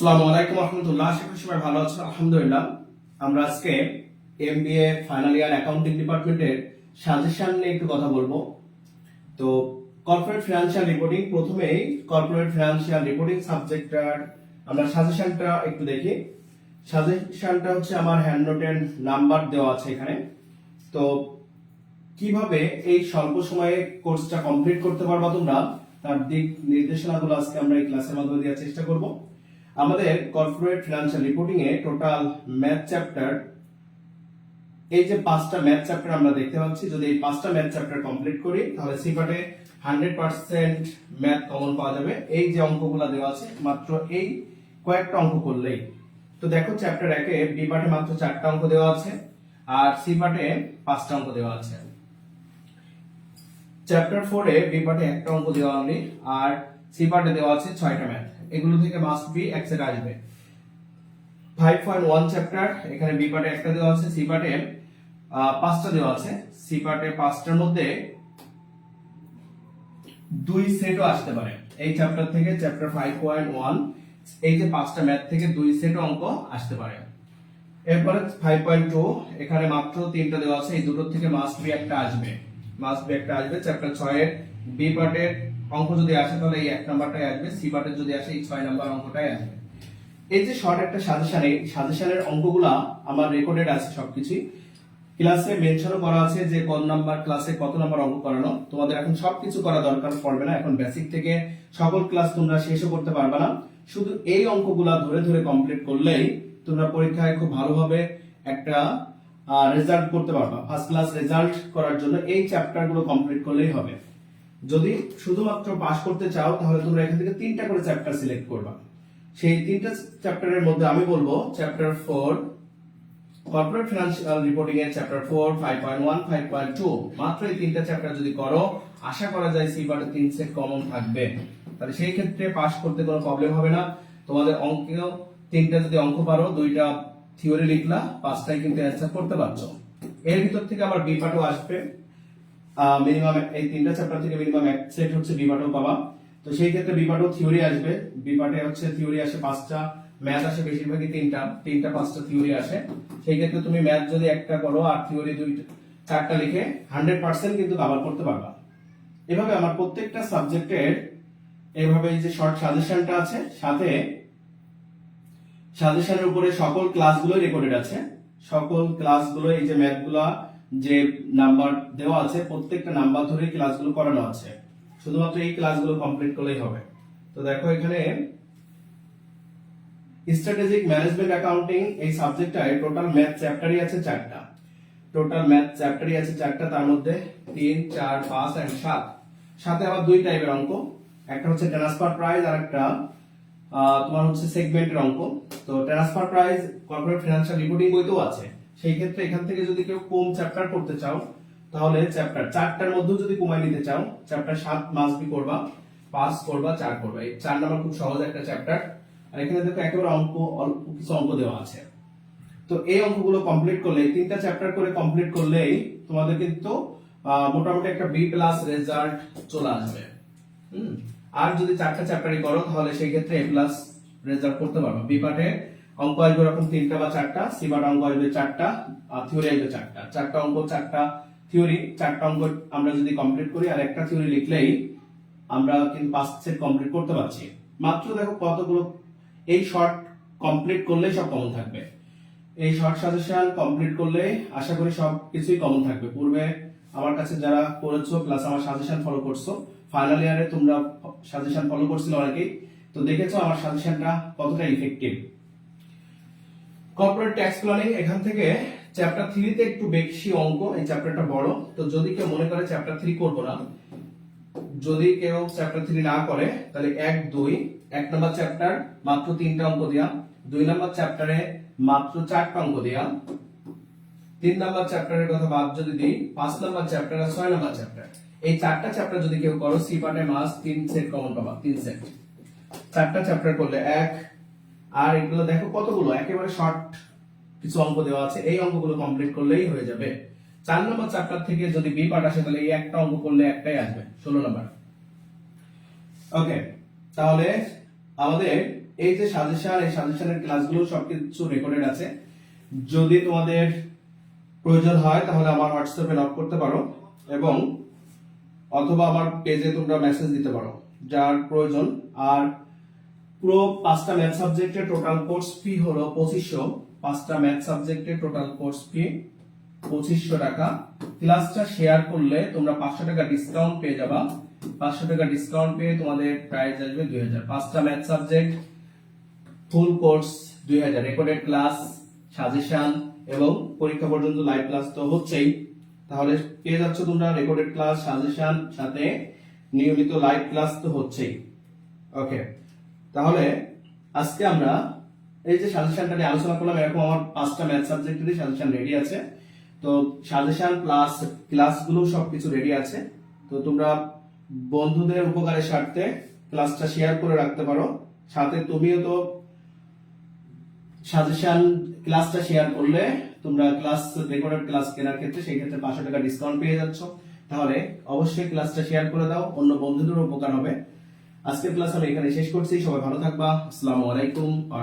আসসালামু আলাইকুম রহমতুল্লাহ, আশা করি সবাই ভালো আছেন, আলহামদুলিল্লাহ। আমরা আজকে এমবিএ ফাইনাল ইয়ার অ্যাকাউন্টিং ডিপার্টমেন্টের সাজেশন নিয়ে একটু কথা বলব। তো কর্পোরেট ফিনান্সিয়াল রিপোর্টিং প্রথমেই কর্পোরেট ফিনান্সিয়াল রিপোর্টিং সাবজেক্টটার আমরা সাজেশনটা একটু দেখি। সাজেশনটা হচ্ছে আমার হ্যান্ড নোটের নাম্বার দেওয়া আছে এখানে। তো, কীভাবে এই স্বল্প সময়ে কোর্সটা কমপ্লিট করতে পারবা তোমরা? তার দিক নির্দেশনাগুলো আজকে আমরা এই ক্লাসের মাধ্যমে দেওয়ার চেষ্টা করব। আমাদের কর্পোরেট ফিনান্সিয়াল রিপোর্টিং এ টোটাল ম্যাথ চ্যাপ্টার এই যে পাঁচটা ম্যাথ চ্যাপ্টার আমরা দেখতে পাচ্ছি, যদি এই পাঁচটা ম্যাথ চ্যাপ্টার কমপ্লিট করি, তাহলে সিপাটে হান্ড্রেড পার্সেন্ট ম্যাথ কমন পাওয়া যাবে। এই যে অঙ্কগুলো দেওয়া আছে, মাত্র এই কয়েকটা অঙ্ক করলেই। তো দেখো চ্যাপ্টার একে বি পার্টে মাত্র চারটা অঙ্ক দেওয়া আছে, আর সি পার্টে পাঁচটা অঙ্ক দেওয়া আছে। চ্যাপ্টার ফোরে বি পার্টে একটা অঙ্ক দেওয়া অনলি আর সি পার্টে দেওয়া আছে ছয়টা ম্যাথ এগুলো থেকে মাস্ট বি এক সেট আসবে। ফাইভ পয়েন্ট ওয়ান চ্যাপ্টার এখানে বি পার্টে একটা দেওয়া আছে সি পার্টে পাঁচটা দেওয়া আছে। সি পার্টে পাঁচটার মধ্যে দুই সেটও আসতে পারে। এই চ্যাপ্টার থেকে চ্যাপ্টার ফাইভ পয়েন্ট ওয়ান এই যে পাঁচটা ম্যাথ থেকে দুই সেট অঙ্ক আসতে পারে। এরপরে ফাইভ পয়েন্ট টু এখানে মাত্র তিনটা দেওয়া আছে, এই দুটোর থেকে মাস্ট বি একটা আসবে। মাস্ট বি একটা আসবে চ্যাপ্টার ছয়ের বি পার্টের অঙ্ক যদি আসে তাহলে এই এক নাম্বারটাই আসবে সি পার্টের যদি আসে এই ছয় নাম্বার অঙ্কটাই আসবে। এই যে শর্ট একটা সাজেশন এই সাজেশনের অঙ্কগুলা আমার রেকর্ডেড আছে সবকিছুই। ক্লাসে মেনশনও করা আছে যে কোন নাম্বার ক্লাসে কত নাম্বার অঙ্ক করানো। তোমাদের এখন সবকিছু করা দরকার, পড়বে না। এখন বেসিক থেকে সকল ক্লাস তোমরা শেষও করতে পারবে না। শুধু এই অঙ্কগুলা ধরে ধরে কমপ্লিট করলেই তোমরা পরীক্ষায় খুব ভালোভাবে একটা রেজাল্ট করতে পারবা। ফার্স্ট ক্লাস রেজাল্ট করার জন্য এই চ্যাপ্টারগুলো কমপ্লিট করলেই হবে। যদি শুধুমাত্র পাস করতে চাও, তাহলে তোমরা এখান থেকে তিনটা করে চ্যাপ্টার সিলেক্ট করবা। সেই তিনটা চ্যাপ্টারের মধ্যে আমি বলব chapter four corporate financial reporting এর chapter four five point one five point two মাত্র এই তিনটা চ্যাপ্টার যদি করো, আশা করা যায় সিপারে তিন সেট কমন থাকবে। তাহলে সেই ক্ষেত্রে পাস করতে কোনো প্রবলেম হবে না। তোমাদের অঙ্কেও তিনটা যদি অঙ্ক পারো, দুইটা থিওরি লিখলা পাঁচটাই কিন্তু অ্যান্সার করতে পারছ। এর ভিতর থেকে আবার বি পার্টও আসবে। মিনিমাম এই তিনটা চ্যাপ্টার থেকে মিনিমাম এক সেট হচ্ছে বি পার্টও পাবা তো সেই ক্ষেত্রে বি পার্টও থিওরি আসবে। বি পার্টে হচ্ছে থিওরি আসে পাঁচটা ম্যাথ আসে বেশিরভাগই তিনটা তিনটা, পাঁচটা থিওরি আসে। সেই ক্ষেত্রে তুমি ম্যাথ যদি একটা করো আর থিওরি দুই চারটা লিখে হান্ড্রেড পার্সেন্ট কিন্তু কভার করতে পারবা। এভাবে আমার প্রত্যেকটা সাবজেক্টের এইভাবে এই যে শর্ট সাজেশনটা আছে, সাথে সাজেশনের উপরে সকল ক্লাসগুলো রেকর্ডেড আছে। সকল ক্লাসগুলো এই যে ম্যাথগুলা যে নাম্বার দেওয়া আছে, প্রত্যেকটা নাম্বার ধরে ক্লাসগুলো করানো আছে। শুধুমাত্র এই ক্লাসগুলো কমপ্লিট করলেই হবে। তো দেখো এখানে স্ট্র্যাটেজিক ম্যানেজমেন্ট অ্যাকাউন্টিং এই সাবজেক্টটায় টোটাল ম্যাথ চ্যাপ্টারই আছে চারটা। টোটাল ম্যাথ চ্যাপ্টারই আছে চারটা, তার মধ্যে তিন, চার, পাঁচ এন্ড সাত। সাথে আবার দুই টাইপের অঙ্ক। একটা হচ্ছে ট্রান্সফার প্রাইস আর একটা তোমার হচ্ছে সেগমেন্টের অঙ্ক। তো transfer price corporate financial reporting বইতেও আছে। সেই ক্ষেত্রে এখান থেকে যদি কেউ কম চ্যাপ্টার করতে চাও, তাহলে চ্যাপ্টার চারটার মধ্যেও যদি কমাই নিতে চাও চ্যাপ্টার সাত মাস বি করবা, পাঁচ করবা, চার করবা। এই চার নাম্বার খুব সহজ একটা চ্যাপ্টার আর এখানে দেখো একেবারে অঙ্ক, অল্প কিছু অঙ্ক দেওয়া আছে। তো এই অঙ্কগুলো কমপ্লিট করলে তিনটা চ্যাপ্টার করে কমপ্লিট করলেই তোমাদের কিন্তু মোটামুটি একটা বি প্লাস রেজাল্ট চলে আসবে। আর যদি চারটা চ্যাপ্টারই করো, তাহলে সেই ক্ষেত্রে এ প্লাস রেজাল্ট করতে পারবে। বি পার্টে অঙ্ক আসবে এরকম তিনটা বা চারটা সি পার্টে অঙ্ক আসবে চারটা, আর থিওরি আসবে চারটা। চারটা অঙ্ক, চারটা থিওরি চারটা অঙ্ক আমরা যদি কমপ্লিট করি, আর একটা থিওরি লিখলেই আমরা কিন্তু পাঁচ সেট কমপ্লিট করতে পারছি। মাত্র দেখো কতগুলো, এই শর্ট কমপ্লিট করলেই সব কমন থাকবে। এই শর্ট সাজেশন কমপ্লিট করলে আশা করি সব কিছুই কমন থাকবে। পূর্বে আমার কাছে যারা করেছ প্লাস আমার সাজেশন ফলো করছ ফাইনাল ইয়ারে তোমরা সাজেশন ফলো করছিলে অনেকেই। তো দেখেছ আমার সাজেশনটা কতটা ইফেক্টিভ কর্পোরেট ট্যাক্স প্ল্যানিং এখান থেকে চ্যাপ্টার থ্রিতে একটু বেশি অঙ্ক, এই চ্যাপ্টারটা বড়। তো যদি কেউ মনে করে চ্যাপ্টার থ্রি করব না, যদি কেউ চ্যাপ্টার থ্রি না করে, তাহলে এক, দুই, এক নম্বর চ্যাপ্টার মাত্র তিনটা অঙ্ক দেয়া, দুই নম্বর চ্যাপ্টারে মাত্র চারটা অঙ্ক দেয়া, তিন নম্বর চ্যাপ্টারের কথা বাদ যদি দিই, পাঁচ নম্বর চ্যাপ্টার আর ছয় নম্বর চ্যাপ্টার এই চারটা চ্যাপ্টার যদি কেউ করো সি পার্টে মাস, তিন সেট কমন পাবা, তিন সেট চারটা চ্যাপ্টার করলে এক আর এগুলো দেখো কতগুলো? একেবারে শর্ট কিছু অঙ্ক দেওয়া আছে। এই অঙ্কগুলো কমপ্লিট করলেই হয়ে যাবে। চার নম্বর চ্যাপ্টার থেকে যদি বি পার্ট আসে, তাহলে এই একটা অঙ্ক করলে একটাই আসবে। ষোলো নম্বর। ওকে তাহলে আমাদের এই যে সাজেশন এই সাজেশনের ক্লাসগুলো সবকিছু রেকর্ডেড আছে। যদি তোমাদের প্রয়োজন হয়, তাহলে আমার হোয়াটসঅ্যাপে নক করতে পারো এবং অথবা আমার পেজে তোমরা মেসেজ দিতে পারো, যার প্রয়োজন। আর পুরো পাঁচটা ম্যাথ সাবজেক্টের টোটাল কোর্স ফি হলো পঁচিশশো। পাঁচটা ম্যাথ সাবজেক্টের টোটাল কোর্স ফি পঁচিশশো টাকা। ক্লাসটা শেয়ার করলে তোমরা পাঁচশো টাকা ডিসকাউন্ট পেয়ে যাবা। পাঁচশো টাকা ডিসকাউন্ট পেয়ে তোমাদের প্রাইস আসবে দুই হাজার। পাঁচটা ম্যাথ সাবজেক্ট ফুল কোর্স দুই হাজার। রেকর্ডেড ক্লাস সাজেশন এবং পরীক্ষা পর্যন্ত লাইভ ক্লাস তো হচ্ছেই। তাহলে পেয়ে যাচ্ছ তোমরা রেকর্ডেড ক্লাস সাজেশন সাথে নিয়মিত লাইভ ক্লাস তো হচ্ছেই। ওকে তাহলে আজকে আমরা এই যে সাজেশনটা নিয়ে আলোচনা করলাম, এরকম আমার পাঁচটা ম্যাথ সাবজেক্টেরই সাজেশন রেডি আছে। তো সাজেশন প্লাস ক্লাসগুলো সবকিছু রেডি আছে। তো তোমরা বন্ধুদের উপকারের স্বার্থে ক্লাসটা শেয়ার করে রাখতে পারো। সাথে তুমিও তো সাজেশন ক্লাসটা শেয়ার করলে তোমরা ক্লাস রেকর্ডেড ক্লাস কেনার ক্ষেত্রে সেই ক্ষেত্রে পাঁচশো টাকা ডিসকাউন্ট পেয়ে যাচ্ছ। তাহলে অবশ্যই ক্লাসটা শেয়ার করে দাও, অন্য বন্ধুদের উপকার হবে। আজকের ক্লাস আমি এখানে শেষ করছি। সবাই ভালো থাকবা। আসসালামু আলাইকুম আ